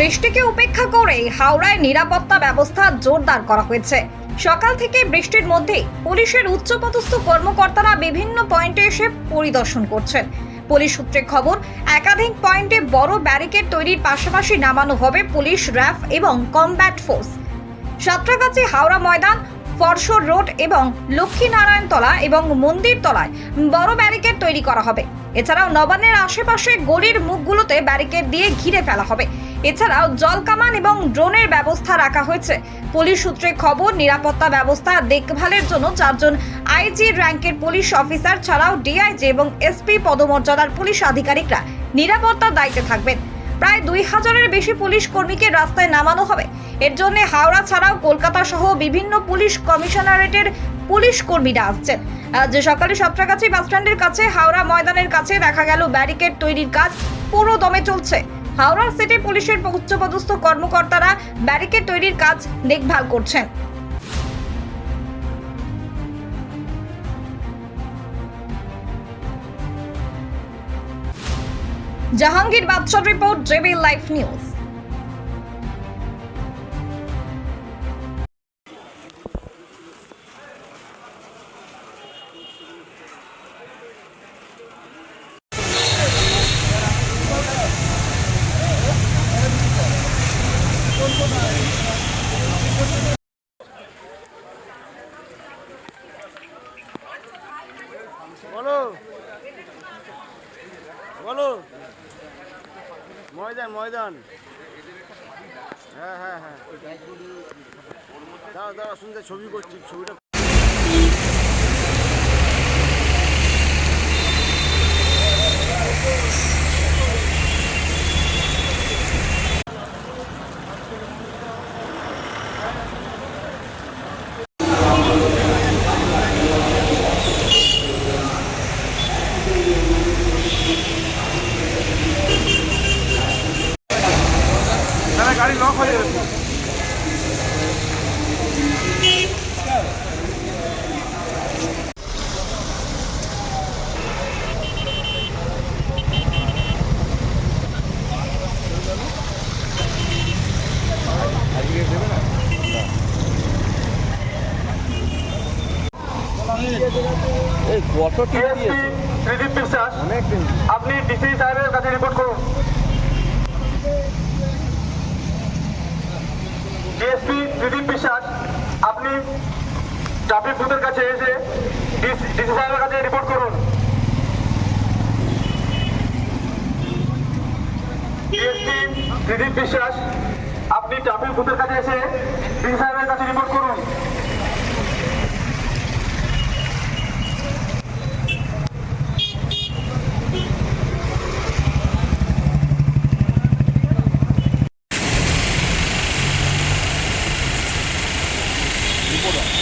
বৃষ্টিকে উপেক্ষা করে হাওড়ায় নিরাপত্তা ব্যবস্থা জোরদার করা হয়েছে। সকাল থেকে বৃষ্টির মধ্যে পুলিশের উচ্চপদস্থ কর্মকর্তারা বিভিন্ন পয়েন্টে এসে পরিদর্শন করছেন। পুলিশ সূত্রে খবর, একাধিক পয়েন্টে বড় ব্যারিকেড তৈরির পাশাপাশি নামানো হবে পুলিশ র্যাফ এবং combat force. Santragachi Howrah Maidan foreshore road এবং লক্ষ্মীনারায়ণতলা এবং মন্দির তলায় বড় ব্যারিকেড তৈরি করা হবে। এছাড়াও নবান্নের আশেপাশে গলির মুখগুলোতে ব্যারিকেড দিয়ে ঘিরে ফেলা হবে। এছাড়াও জলকামান এবং ড্রোনের ব্যবস্থা রাখা হয়েছে। পুলিশ সূত্রে খবর, নিরাপত্তা ব্যবস্থা দেখভালের জন্য চারজন আইজি র্যাঙ্কের পুলিশ অফিসার ছাড়াও ডিআইজি এবং এসপি পদমর্যাদার পুলিশ আধিকারিকরা নিরাপত্তার দায়িত্বে থাকবেন। প্রায় দুই হাজারের বেশি পুলিশ কর্মীকে রাস্তায় নামানো হবে। এর জন্য হাওড়া ছাড়াও কলকাতা সহ বিভিন্ন পুলিশ কমিশনারেটের পুলিশ কর্মীরা আসছেন। আজ সকালে সাতটাগাছি বাসস্ট্যান্ডের কাছে হাওড়া ময়দানের কাছে দেখা গেল ব্যারিকেড তৈরির কাজ পুরো দমে চলছে। হাওড়া সিটি পুলিশের উচ্চপদস্থ কর্মকর্তারা ব্যারিকেড তৈরির কাজ দেখভাল করছেন। জাহাঙ্গীর বাদশার রিপোর্ট জেবি লাইফ নিউজ। বলো বলো ময়দান ময়দান। হ্যাঁ হ্যাঁ হ্যাঁ। দাঁড়া দাঁড়া শুনতে ছবি করছি ছবিটা কত টিপ দিয়েছে অনেক আপনি ডিসি সাহেবের কাছে রিপোর্ট করুন। ডিএসপি দিলীপ বিশ্বাস আপনি ট্রাফিক বুথের কাছে এসে ডিসি সাহেবের কাছে রিপোর্ট করুন। ডিএসপি দিলীপ বিশ্বাস আপনি ট্রাফিক বুথের কাছে এসে ডিসি সাহেবের কাছে リボだ